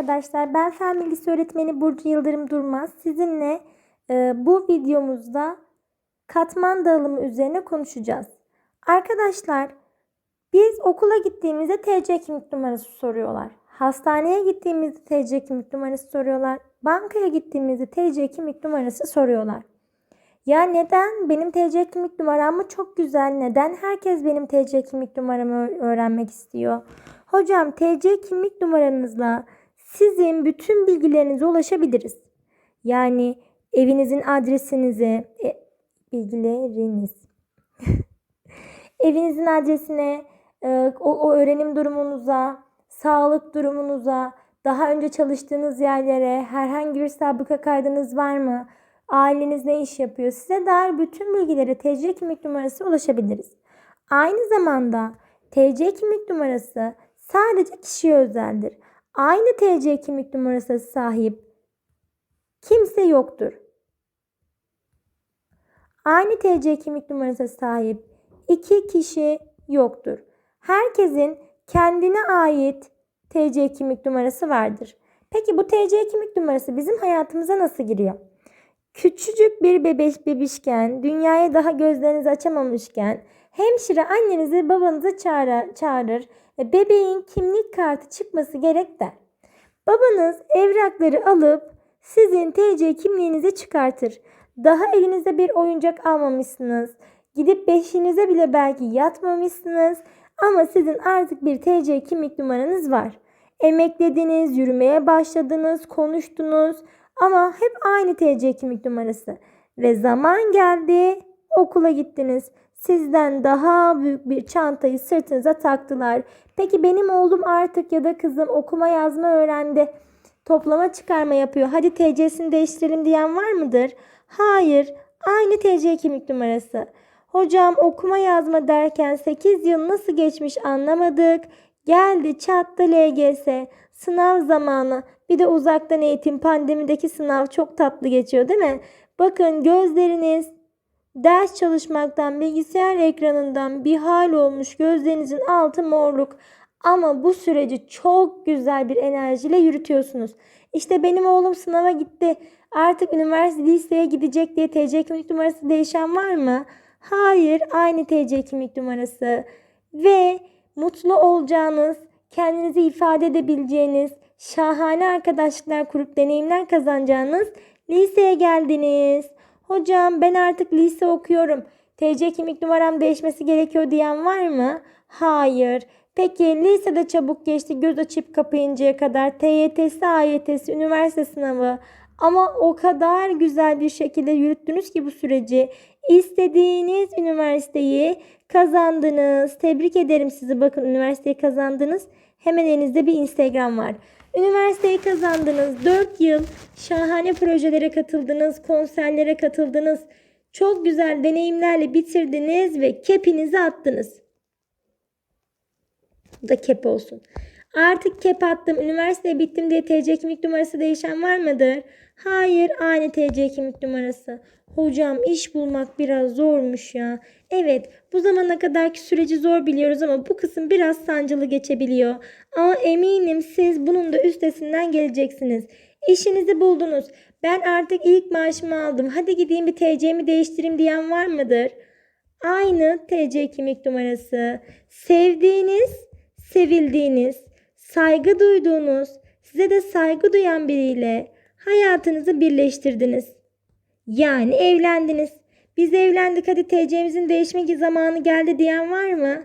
Arkadaşlar ben fen bilgisi öğretmeni Burcu Yıldırım Durmaz. Sizinle e, bu videomuzda katman dağılımı üzerine konuşacağız. Arkadaşlar biz okula gittiğimizde TC kimlik numarası soruyorlar. Hastaneye gittiğimizde TC kimlik numarası soruyorlar. Bankaya gittiğimizde TC kimlik numarası soruyorlar. Ya neden benim TC kimlik numaram mı çok güzel? Neden herkes benim TC kimlik numaramı öğrenmek istiyor? Hocam TC kimlik numaranızla sizin bütün bilgilerinize ulaşabiliriz. Yani evinizin adresinize, e, bilgileriniz. evinizin adresine, e, o, o öğrenim durumunuza, sağlık durumunuza, daha önce çalıştığınız yerlere, herhangi bir sabıka kaydınız var mı? Aileniz ne iş yapıyor? Size dair bütün bilgilere TC kimlik numarası ulaşabiliriz. Aynı zamanda TC kimlik numarası sadece kişiye özeldir. Aynı TC kimlik numarası sahip kimse yoktur. Aynı TC kimlik numarası sahip iki kişi yoktur. Herkesin kendine ait TC kimlik numarası vardır. Peki bu TC kimlik numarası bizim hayatımıza nasıl giriyor? Küçücük bir bebeş bebişken, dünyaya daha gözlerinizi açamamışken hemşire annenizi babanızı çağırar, çağırır ve bebeğin kimlik kartı çıkması gerek der. Babanız evrakları alıp sizin TC kimliğinizi çıkartır. Daha elinizde bir oyuncak almamışsınız. Gidip beşinize bile belki yatmamışsınız. Ama sizin artık bir TC kimlik numaranız var. Emeklediniz, yürümeye başladınız, konuştunuz ama hep aynı TC kimlik numarası. Ve zaman geldi, okula gittiniz. Sizden daha büyük bir çantayı sırtınıza taktılar. Peki benim oğlum artık ya da kızım okuma yazma öğrendi. Toplama çıkarma yapıyor. Hadi TC'sini değiştirelim diyen var mıdır? Hayır. Aynı TC kimlik numarası. Hocam okuma yazma derken 8 yıl nasıl geçmiş anlamadık. Geldi çattı LGS. Sınav zamanı. Bir de uzaktan eğitim pandemideki sınav çok tatlı geçiyor değil mi? Bakın gözleriniz ders çalışmaktan, bilgisayar ekranından bir hal olmuş gözlerinizin altı morluk. Ama bu süreci çok güzel bir enerjiyle yürütüyorsunuz. İşte benim oğlum sınava gitti. Artık üniversite liseye gidecek diye TC kimlik numarası değişen var mı? Hayır, aynı TC kimlik numarası. Ve mutlu olacağınız, kendinizi ifade edebileceğiniz, şahane arkadaşlıklar kurup deneyimler kazanacağınız liseye geldiniz. Hocam ben artık lise okuyorum. TC kimlik numaram değişmesi gerekiyor diyen var mı? Hayır. Peki lisede çabuk geçti göz açıp kapayıncaya kadar TYT'si, AYT'si, üniversite sınavı. Ama o kadar güzel bir şekilde yürüttünüz ki bu süreci. İstediğiniz üniversiteyi kazandınız. Tebrik ederim sizi. Bakın üniversiteyi kazandınız. Hemen elinizde bir Instagram var. Üniversiteyi kazandınız. 4 yıl şahane projelere katıldınız. Konserlere katıldınız. Çok güzel deneyimlerle bitirdiniz ve kepinizi attınız. Bu da kep olsun. Artık kep attım. Üniversiteye bittim diye TC kimlik numarası değişen var mıdır? Hayır, aynı TC kimlik numarası. Hocam iş bulmak biraz zormuş ya. Evet, bu zamana kadarki süreci zor biliyoruz ama bu kısım biraz sancılı geçebiliyor. Ama eminim siz bunun da üstesinden geleceksiniz. İşinizi buldunuz. Ben artık ilk maaşımı aldım. Hadi gideyim bir TC'mi değiştireyim diyen var mıdır? Aynı TC kimlik numarası. Sevdiğiniz, sevildiğiniz, saygı duyduğunuz, size de saygı duyan biriyle hayatınızı birleştirdiniz. Yani evlendiniz. Biz evlendik hadi TC'mizin değişmek zamanı geldi diyen var mı?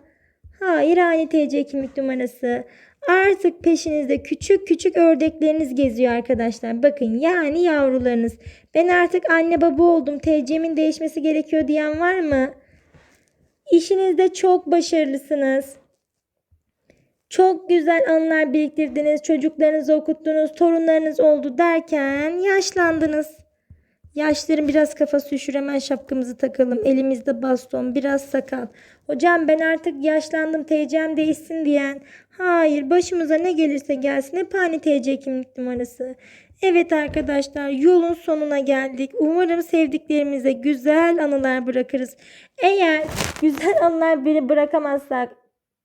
Hayır aynı TC kimlik numarası. Artık peşinizde küçük küçük ördekleriniz geziyor arkadaşlar. Bakın yani yavrularınız. Ben artık anne baba oldum. TC'min değişmesi gerekiyor diyen var mı? İşinizde çok başarılısınız. Çok güzel anılar biriktirdiniz. Çocuklarınızı okuttunuz. Torunlarınız oldu derken yaşlandınız. Yaşların biraz kafası üşür hemen şapkamızı takalım. Elimizde baston biraz sakal. Hocam ben artık yaşlandım TC'm değişsin diyen. Hayır başımıza ne gelirse gelsin hep aynı TC kimlik numarası. Evet arkadaşlar yolun sonuna geldik. Umarım sevdiklerimize güzel anılar bırakırız. Eğer güzel anılar biri bırakamazsak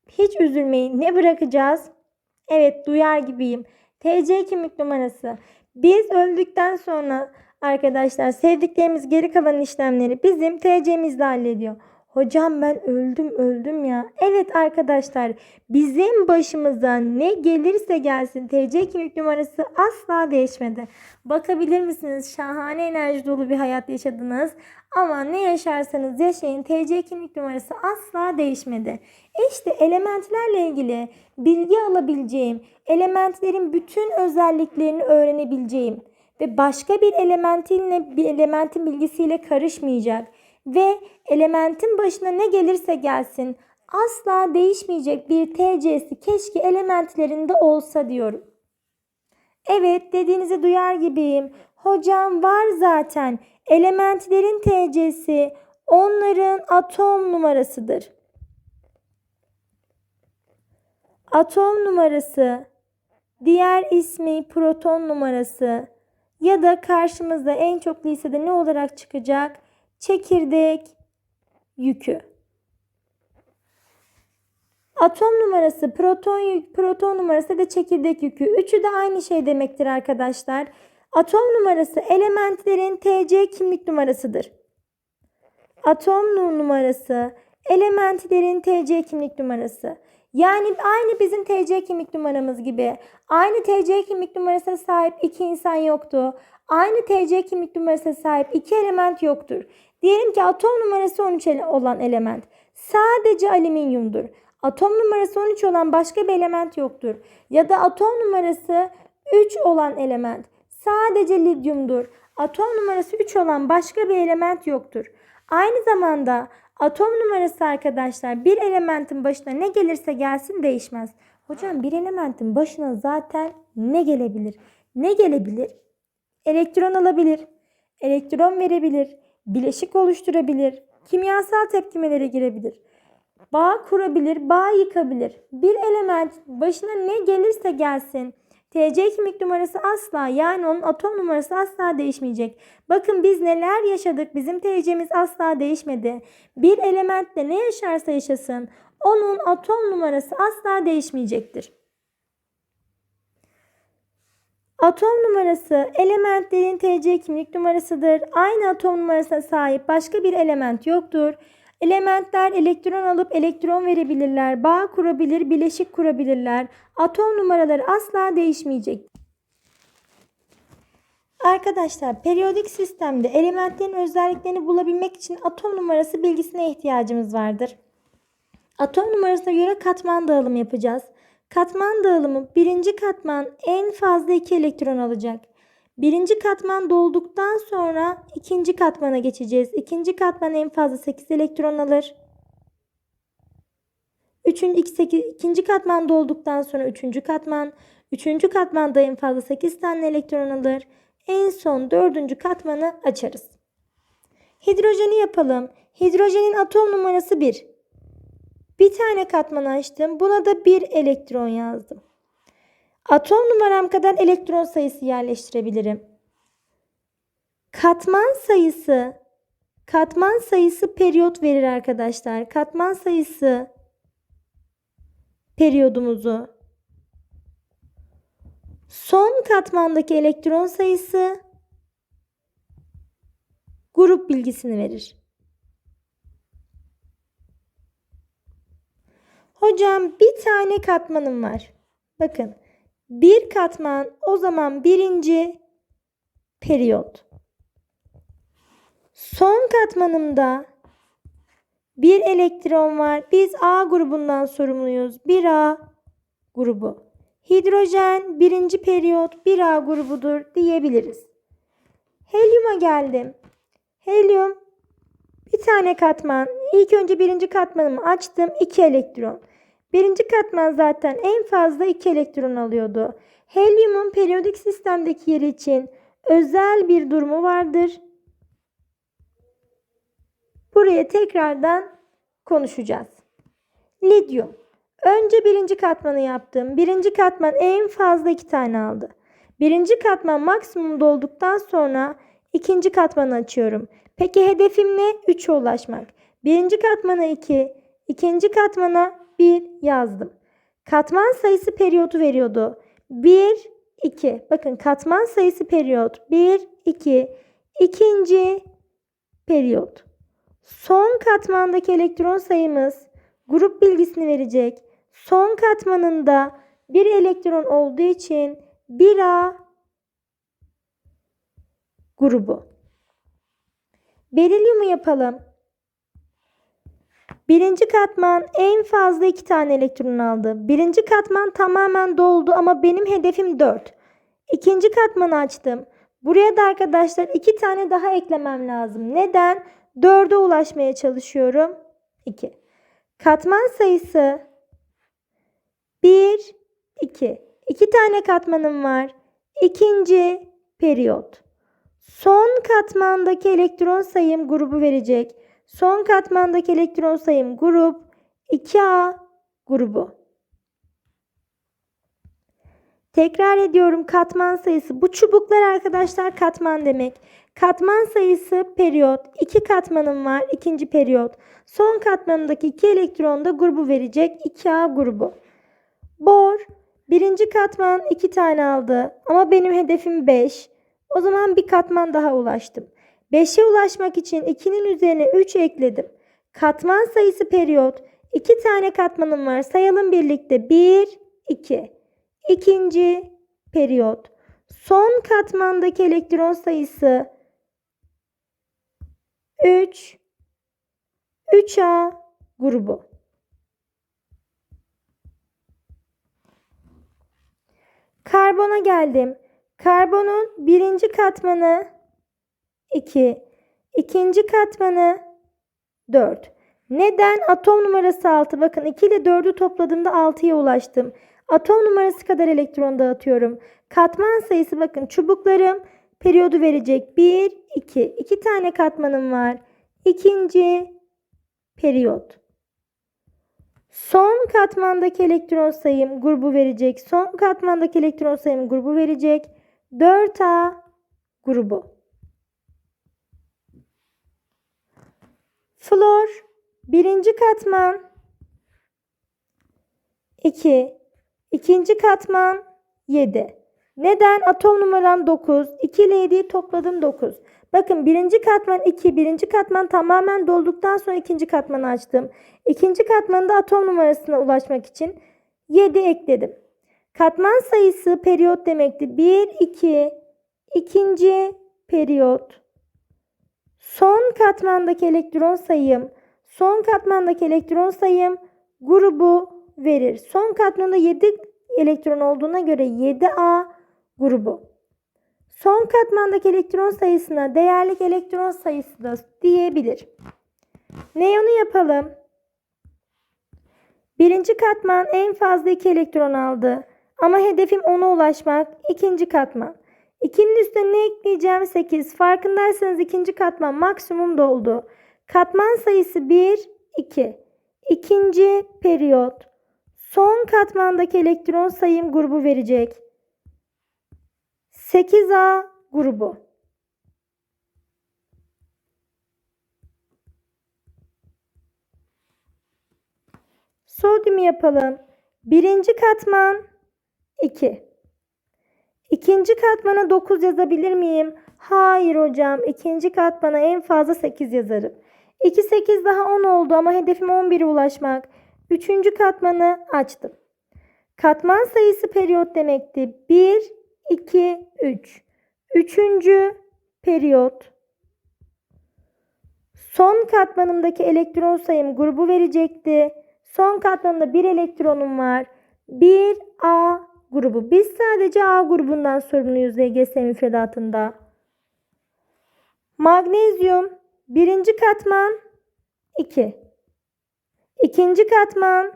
hiç üzülmeyin. Ne bırakacağız? Evet duyar gibiyim. TC kimlik numarası. Biz öldükten sonra arkadaşlar sevdiklerimiz geri kalan işlemleri bizim TC'mizle hallediyor. Hocam ben öldüm öldüm ya. Evet arkadaşlar bizim başımıza ne gelirse gelsin TC kimlik numarası asla değişmedi. Bakabilir misiniz? Şahane enerji dolu bir hayat yaşadınız. Ama ne yaşarsanız yaşayın TC kimlik numarası asla değişmedi. İşte elementlerle ilgili bilgi alabileceğim, elementlerin bütün özelliklerini öğrenebileceğim ve başka bir elementinle bir elementin bilgisiyle karışmayacak ve elementin başına ne gelirse gelsin asla değişmeyecek bir TC'si keşke elementlerinde olsa diyorum. Evet dediğinizi duyar gibiyim. Hocam var zaten. Elementlerin TC'si onların atom numarasıdır. Atom numarası, diğer ismi proton numarası ya da karşımızda en çok lisede ne olarak çıkacak? Çekirdek yükü. Atom numarası, proton yük, proton numarası ve çekirdek yükü. Üçü de aynı şey demektir arkadaşlar. Atom numarası elementlerin TC kimlik numarasıdır. Atom nu- numarası elementlerin TC kimlik numarası. Yani aynı bizim TC kimlik numaramız gibi. Aynı TC kimlik numarasına sahip iki insan yoktu. Aynı TC kimlik numarasına sahip iki element yoktur. Diyelim ki atom numarası 13 ele- olan element sadece alüminyumdur. Atom numarası 13 olan başka bir element yoktur. Ya da atom numarası 3 olan element sadece lityumdur. Atom numarası 3 olan başka bir element yoktur. Aynı zamanda atom numarası arkadaşlar bir elementin başına ne gelirse gelsin değişmez. Hocam bir elementin başına zaten ne gelebilir? Ne gelebilir? Elektron alabilir, elektron verebilir, bileşik oluşturabilir, kimyasal tepkimelere girebilir, bağ kurabilir, bağ yıkabilir. Bir element başına ne gelirse gelsin TC kimlik numarası asla yani onun atom numarası asla değişmeyecek. Bakın biz neler yaşadık bizim TC'miz asla değişmedi. Bir elementle ne yaşarsa yaşasın onun atom numarası asla değişmeyecektir. Atom numarası elementlerin TC kimlik numarasıdır. Aynı atom numarasına sahip başka bir element yoktur. Elementler elektron alıp elektron verebilirler, bağ kurabilir, bileşik kurabilirler. Atom numaraları asla değişmeyecek. Arkadaşlar periyodik sistemde elementlerin özelliklerini bulabilmek için atom numarası bilgisine ihtiyacımız vardır. Atom numarasına göre katman dağılımı yapacağız. Katman dağılımı birinci katman en fazla 2 elektron alacak. Birinci katman dolduktan sonra ikinci katmana geçeceğiz. İkinci katman en fazla 8 elektron alır. Üçüncü, ikinci katman dolduktan sonra üçüncü katman. Üçüncü katmanda en fazla 8 tane elektron alır. En son dördüncü katmanı açarız. Hidrojeni yapalım. Hidrojenin atom numarası 1. Bir tane katman açtım. Buna da bir elektron yazdım. Atom numaram kadar elektron sayısı yerleştirebilirim. Katman sayısı katman sayısı periyot verir arkadaşlar. Katman sayısı periyodumuzu son katmandaki elektron sayısı grup bilgisini verir. Hocam bir tane katmanım var. Bakın bir katman o zaman birinci periyot. Son katmanımda bir elektron var. Biz A grubundan sorumluyuz. 1A grubu. Hidrojen birinci periyot 1A grubudur diyebiliriz. Helyuma geldim. Helyum bir tane katman. İlk önce birinci katmanımı açtım. 2 elektron. Birinci katman zaten en fazla 2 elektron alıyordu. Helyumun periyodik sistemdeki yeri için özel bir durumu vardır. Buraya tekrardan konuşacağız. Lityum. Önce birinci katmanı yaptım. Birinci katman en fazla iki tane aldı. Birinci katman maksimum dolduktan sonra ikinci katmanı açıyorum. Peki hedefim ne? 3'e ulaşmak. Birinci katmana 2, ikinci katmana 1 yazdım. Katman sayısı periyodu veriyordu. 1, 2. Bakın katman sayısı periyot. 1, 2. İkinci periyot. Son katmandaki elektron sayımız grup bilgisini verecek. Son katmanında bir elektron olduğu için 1A grubu. Berilyumu yapalım. Birinci katman en fazla iki tane elektron aldı. Birinci katman tamamen doldu ama benim hedefim 4. İkinci katmanı açtım. Buraya da arkadaşlar iki tane daha eklemem lazım. Neden? 4'e ulaşmaya çalışıyorum. 2. Katman sayısı 1, 2. 2 tane katmanım var. İkinci periyot. Son katmandaki elektron sayım grubu verecek. Son katmandaki elektron sayım grup 2A grubu. Tekrar ediyorum katman sayısı. Bu çubuklar arkadaşlar katman demek. Katman sayısı periyot. 2 katmanım var. ikinci periyot. Son katmanındaki 2 elektron da grubu verecek. 2A grubu. Bor birinci katman 2 tane aldı. Ama benim hedefim 5. O zaman bir katman daha ulaştım. 5'e ulaşmak için 2'nin üzerine 3 ekledim. Katman sayısı periyot. 2 tane katmanım var. Sayalım birlikte. 1, 2. İkinci periyot. Son katmandaki elektron sayısı 3. 3A grubu. Karbona geldim. Karbonun birinci katmanı 2. ikinci katmanı 4. Neden? Atom numarası 6. Bakın 2 ile 4'ü topladığımda 6'ya ulaştım. Atom numarası kadar elektron dağıtıyorum. Katman sayısı bakın çubuklarım periyodu verecek. 1, 2. 2 tane katmanım var. İkinci periyot. Son katmandaki elektron sayım grubu verecek. Son katmandaki elektron sayım grubu verecek. 4A grubu. Flor birinci katman 2 ikinci katman 7. Neden? Atom numaram 9. 2 ile 7'yi topladım 9. Bakın birinci katman 2. Birinci katman tamamen dolduktan sonra ikinci katmanı açtım. İkinci katmanda atom numarasına ulaşmak için 7 ekledim. Katman sayısı periyot demekti. 1, 2, ikinci periyot. Son katmandaki elektron sayım, son katmandaki elektron sayım grubu verir. Son katmanda 7 elektron olduğuna göre 7A grubu. Son katmandaki elektron sayısına değerlik elektron sayısı da diyebilir. Neyonu yapalım. Birinci katman en fazla 2 elektron aldı. Ama hedefim 10'a ulaşmak. İkinci katman. 2'nin üstüne ne ekleyeceğim? 8. Farkındaysanız ikinci katman maksimum doldu. Katman sayısı 1, 2. İkinci periyot. Son katmandaki elektron sayım grubu verecek. 8A grubu. Sodyum yapalım. Birinci katman 2. İkinci katmana 9 yazabilir miyim? Hayır hocam. İkinci katmana en fazla 8 yazarım. 2 8 daha 10 oldu ama hedefim 11'e ulaşmak. Üçüncü katmanı açtım. Katman sayısı periyot demekti. 1, 2, 3. Üçüncü periyot. Son katmanımdaki elektron sayım grubu verecekti. Son katmanımda bir elektronum var. 1A grubu. Biz sadece A grubundan sorumluyuz LGS müfredatında. Magnezyum birinci katman 2. İkinci katman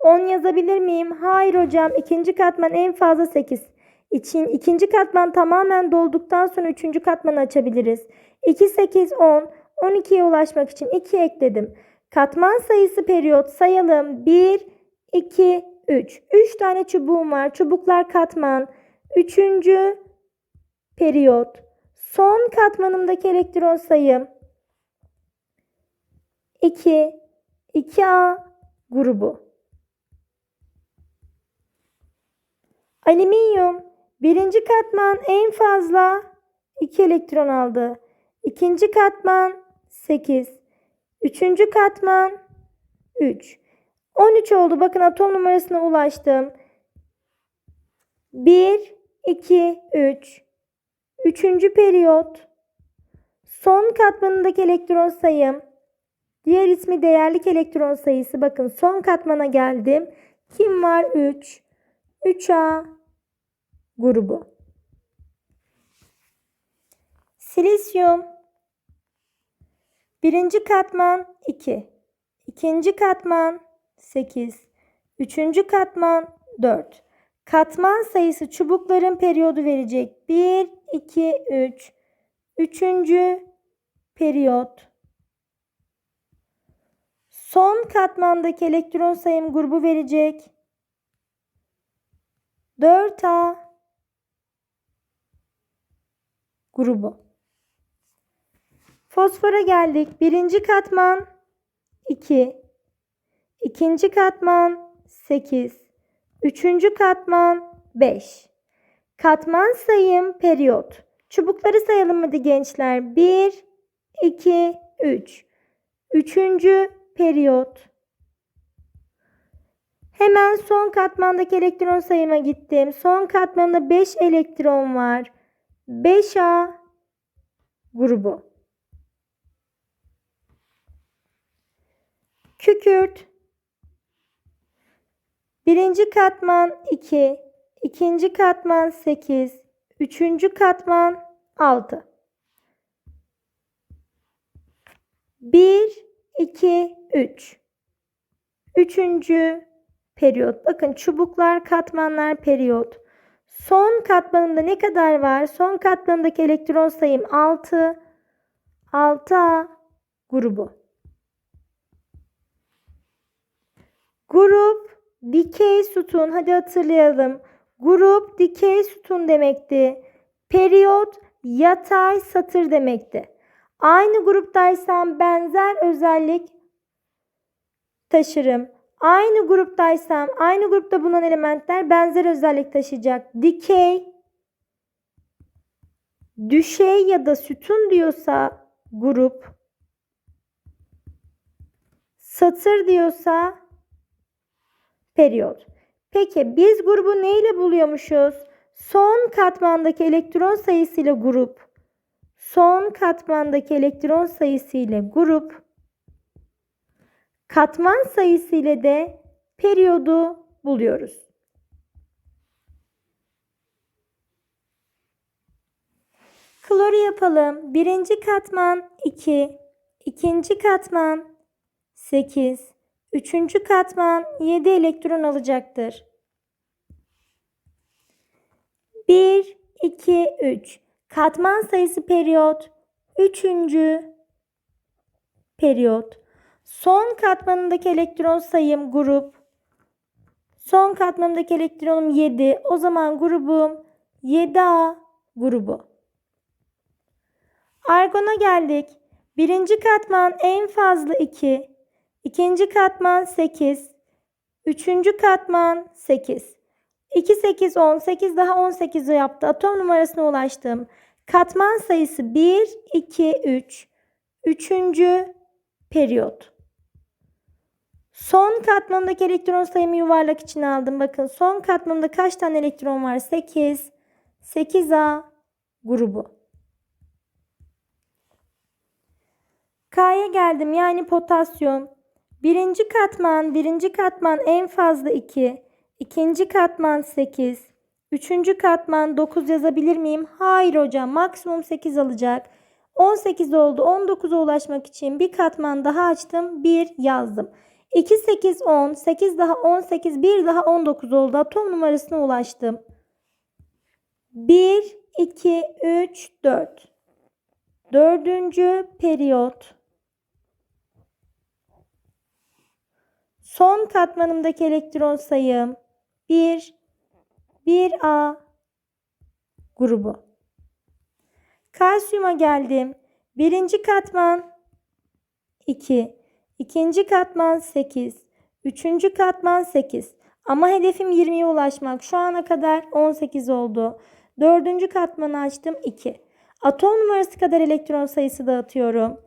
10 yazabilir miyim? Hayır hocam. İkinci katman en fazla 8. İçin, ikinci katman tamamen dolduktan sonra üçüncü katmanı açabiliriz. 2, 8, 10. 12'ye ulaşmak için 2 ekledim. Katman sayısı periyot sayalım. 1, 2, 3. 3 tane çubuğum var. Çubuklar katman. Üçüncü periyot. Son katmanımdaki elektron sayım 2, 2A grubu. Alüminyum birinci katman en fazla 2 elektron aldı. İkinci katman 8. Üçüncü katman 3. 13 oldu. Bakın atom numarasına ulaştım. 1, 2, 3. Üçüncü periyot. Son katmanındaki elektron sayım. Diğer ismi değerlik elektron sayısı. Bakın son katmana geldim. Kim var? 3. 3A grubu. Silisyum. Birinci katman 2. İkinci katman 8. Üçüncü katman 4. Katman sayısı çubukların periyodu verecek. 1, 2, 3. Üçüncü periyot. Son katmandaki elektron sayım grubu verecek. 4A grubu. Fosfora geldik. Birinci katman 2. İkinci katman 8. Üçüncü katman 5. Katman sayım periyot. Çubukları sayalım hadi gençler. 1, 2, 3. Üçüncü periyot. Hemen son katmandaki elektron sayıma gittim. Son katmanda 5 elektron var. 5A grubu. Kükürt. Birinci katman 2, ikinci katman 8, üçüncü katman 6. 1, 2, 3. Üçüncü periyot. Bakın çubuklar, katmanlar, periyot. Son katmanımda ne kadar var? Son katmanımdaki elektron sayım 6. 6A grubu. Grup dikey sütun. Hadi hatırlayalım. Grup dikey sütun demekti. Periyot yatay satır demekti. Aynı gruptaysam benzer özellik taşırım. Aynı gruptaysam aynı grupta bulunan elementler benzer özellik taşıyacak. Dikey, düşey ya da sütun diyorsa grup, satır diyorsa periyot. Peki biz grubu neyle buluyormuşuz? Son katmandaki elektron sayısıyla grup. Son katmandaki elektron sayısıyla grup. Katman sayısı ile de periyodu buluyoruz. Kloru yapalım. Birinci katman 2, ikinci katman 8, üçüncü katman 7 elektron alacaktır. 1, 2, 3. Katman sayısı periyot. Üçüncü periyot. Son katmanındaki elektron sayım grup. Son katmanındaki elektronum 7. O zaman grubum 7A grubu. Argona geldik. Birinci katman en fazla 2. İkinci katman 8. Üçüncü katman 8. 2, 8, 10. 8 daha 18'i yaptı. Atom numarasına ulaştım. Katman sayısı 1, 2, 3. Üçüncü periyot. Son katmanındaki elektron sayımı yuvarlak içine aldım. Bakın son katmanında kaç tane elektron var? 8. 8A grubu. K'ya geldim yani potasyum. Birinci katman, birinci katman en fazla 2. İkinci katman 8. Üçüncü katman 9 yazabilir miyim? Hayır hocam maksimum 8 alacak. 18 oldu. 19'a ulaşmak için bir katman daha açtım. 1 yazdım. 2, 8, 10. 8 daha 18. 1 daha 19 oldu. Atom numarasına ulaştım. 1, 2, 3, 4. Dördüncü periyot. Son katmanımdaki elektron sayım 1, 1A grubu. Kalsiyuma geldim. Birinci katman 2. ikinci katman 8. Üçüncü katman 8. Ama hedefim 20'ye ulaşmak. Şu ana kadar 18 oldu. Dördüncü katmanı açtım 2. Atom numarası kadar elektron sayısı dağıtıyorum.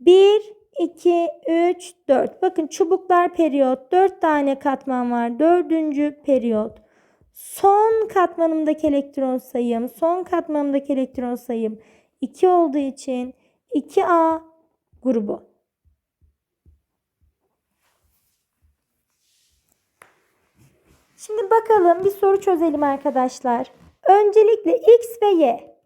1, 2, 3, 4. Bakın çubuklar periyot. 4 tane katman var. Dördüncü periyot. Son katmanımdaki elektron sayım, son katmanımdaki elektron sayım 2 olduğu için 2A grubu. Şimdi bakalım bir soru çözelim arkadaşlar. Öncelikle X ve Y.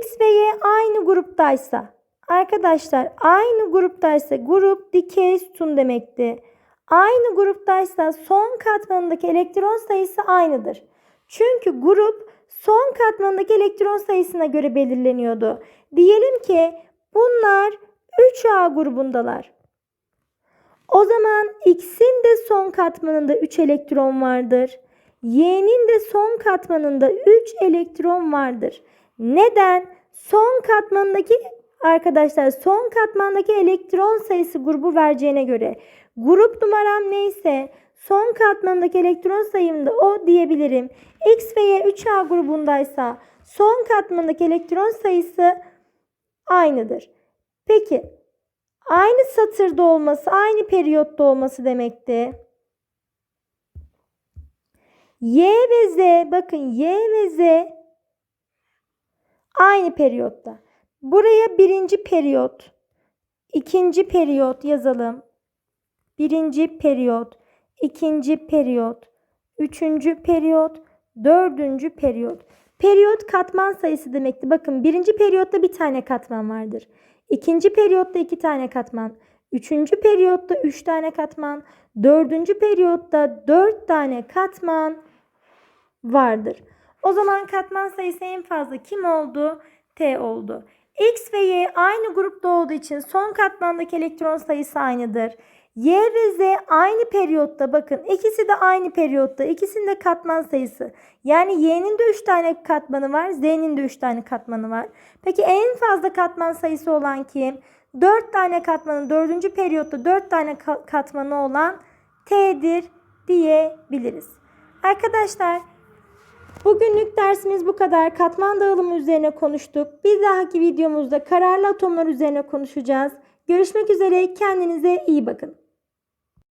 X ve Y aynı gruptaysa arkadaşlar aynı gruptaysa grup dikey sütun demekti. Aynı gruptaysa son katmanındaki elektron sayısı aynıdır. Çünkü grup son katmanındaki elektron sayısına göre belirleniyordu. Diyelim ki bunlar 3A grubundalar. O zaman X'in de son katmanında 3 elektron vardır. Y'nin de son katmanında 3 elektron vardır. Neden? Son katmandaki arkadaşlar son katmandaki elektron sayısı grubu vereceğine göre grup numaram neyse son katmandaki elektron sayım da o diyebilirim. X ve Y 3A grubundaysa son katmandaki elektron sayısı aynıdır. Peki aynı satırda olması, aynı periyotta olması demekti. Y ve Z, bakın Y ve Z aynı periyotta. Buraya birinci periyot, ikinci periyot yazalım. Birinci periyot, ikinci periyot, üçüncü periyot, dördüncü periyot. Periyot katman sayısı demekti. Bakın birinci periyotta bir tane katman vardır. İkinci periyotta iki tane katman. Üçüncü periyotta üç tane katman. Dördüncü periyotta dört tane katman vardır. O zaman katman sayısı en fazla kim oldu? T oldu. X ve Y aynı grupta olduğu için son katmandaki elektron sayısı aynıdır. Y ve Z aynı periyotta bakın ikisi de aynı periyotta ikisinde katman sayısı. Yani Y'nin de 3 tane katmanı var Z'nin de 3 tane katmanı var. Peki en fazla katman sayısı olan kim? 4 tane katmanın 4. periyotta 4 tane ka- katmanı olan T'dir diyebiliriz. Arkadaşlar Bugünlük dersimiz bu kadar. Katman dağılımı üzerine konuştuk. Bir dahaki videomuzda kararlı atomlar üzerine konuşacağız. Görüşmek üzere. Kendinize iyi bakın.